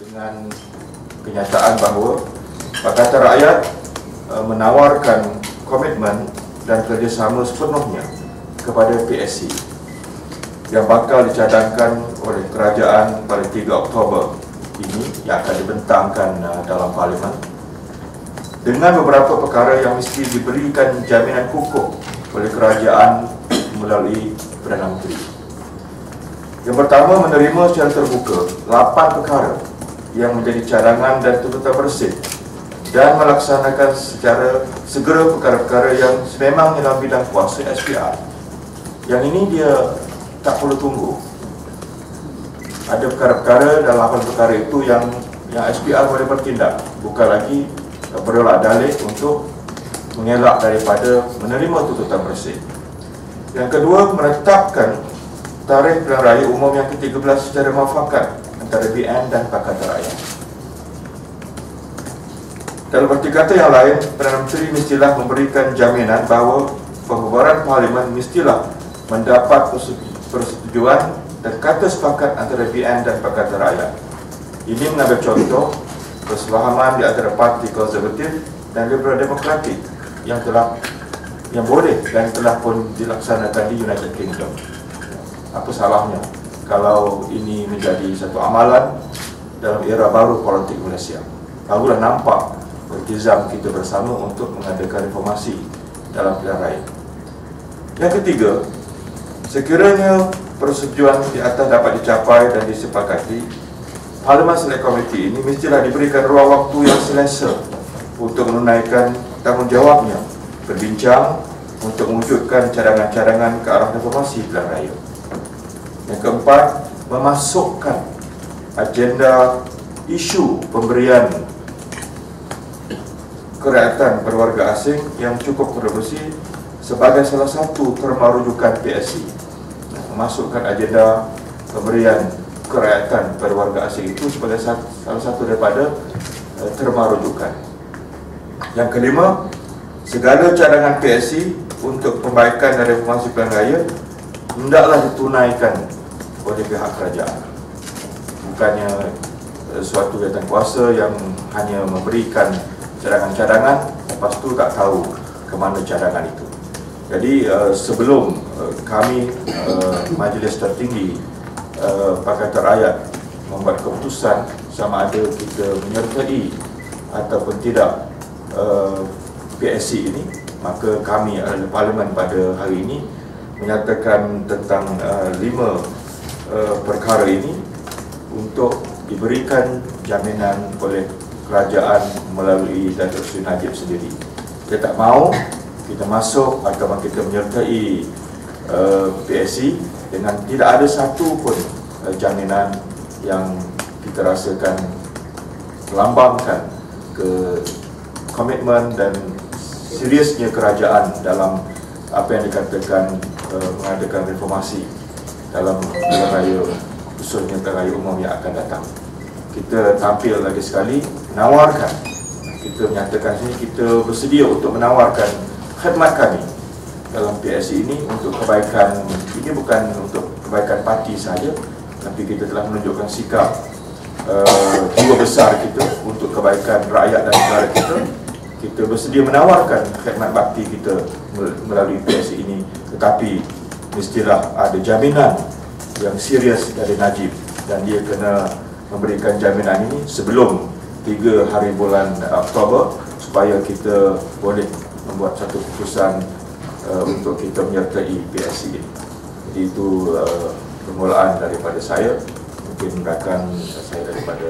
dengan kenyataan bahawa Pakatan Rakyat uh, menawarkan komitmen dan kerjasama sepenuhnya kepada PSC yang bakal dicadangkan oleh kerajaan pada 3 Oktober ini yang akan dibentangkan uh, dalam parlimen dengan beberapa perkara yang mesti diberikan jaminan kukuh oleh kerajaan melalui Perdana Menteri. Yang pertama menerima secara terbuka 8 perkara yang menjadi cadangan dan tuntutan bersih dan melaksanakan secara segera perkara-perkara yang sememangnya dalam bidang kuasa SPR. Yang ini dia tak perlu tunggu. Ada perkara-perkara dan 8 perkara itu yang yang SPR boleh bertindak. Bukan lagi berolak dalih untuk mengelak daripada menerima tuntutan bersih. Yang kedua, menetapkan tarikh pilihan raya umum yang ke-13 secara muafakat BN dan Pakatan Rakyat. Dalam berarti kata yang lain, Perdana Menteri mestilah memberikan jaminan bahawa pembubaran Parlimen mestilah mendapat persetujuan dan kata sepakat antara BN dan Pakatan Rakyat. Ini mengambil contoh kesepahaman di antara parti konservatif dan liberal demokratik yang telah yang boleh dan telah pun dilaksanakan di United Kingdom. Apa salahnya kalau ini menjadi satu amalan dalam era baru politik Malaysia? Barulah nampak iltizam kita bersama untuk mengadakan reformasi dalam pilihan raya. Yang ketiga, sekiranya persetujuan di atas dapat dicapai dan disepakati, Parlimen Select Committee ini mestilah diberikan ruang waktu yang selesa untuk menunaikan tanggungjawabnya berbincang untuk mewujudkan cadangan-cadangan ke arah reformasi pilihan raya. Yang keempat, memasukkan agenda isu pemberian kerakyatan berwarga asing yang cukup kontroversi sebagai salah satu terma rujukan PSC memasukkan agenda pemberian kerakyatan berwarga asing itu sebagai salah satu daripada uh, terma rujukan yang kelima segala cadangan PSC untuk perbaikan dan reformasi pilihan raya hendaklah ditunaikan oleh pihak kerajaan. Bukannya uh, suatu jawatan kuasa yang hanya memberikan cadangan-cadangan lepas tu tak tahu ke mana cadangan itu. Jadi uh, sebelum uh, kami uh, majlis tertinggi uh, Pakatan Rakyat membuat keputusan sama ada kita menyertai ataupun tidak uh, PSC ini maka kami adalah parlimen pada hari ini menyatakan tentang uh, lima uh, perkara ini untuk diberikan jaminan oleh kerajaan melalui Datuk Seri Najib sendiri. Kita tak mahu kita masuk atau kita menyertai uh, PSC dengan tidak ada satu pun uh, jaminan yang kita rasakan melambangkan ke komitmen dan seriusnya kerajaan dalam apa yang dikatakan uh, mengadakan reformasi dalam pilihan raya khususnya raya umum yang akan datang. Kita tampil lagi sekali menawarkan. Kita menyatakan sini kita bersedia untuk menawarkan khidmat kami dalam PSC ini untuk kebaikan ini bukan untuk kebaikan parti saja tapi kita telah menunjukkan sikap uh, jiwa besar kita untuk kebaikan rakyat dan negara kita. Kita bersedia menawarkan khidmat bakti kita melalui PSC ini. Tetapi mestilah ada jaminan yang serius dari Najib dan dia kena memberikan jaminan ini sebelum 3 hari bulan Oktober supaya kita boleh membuat satu keputusan uh, untuk kita menyertai PSC ini. Jadi itu uh, permulaan daripada saya. Mungkin rakan saya daripada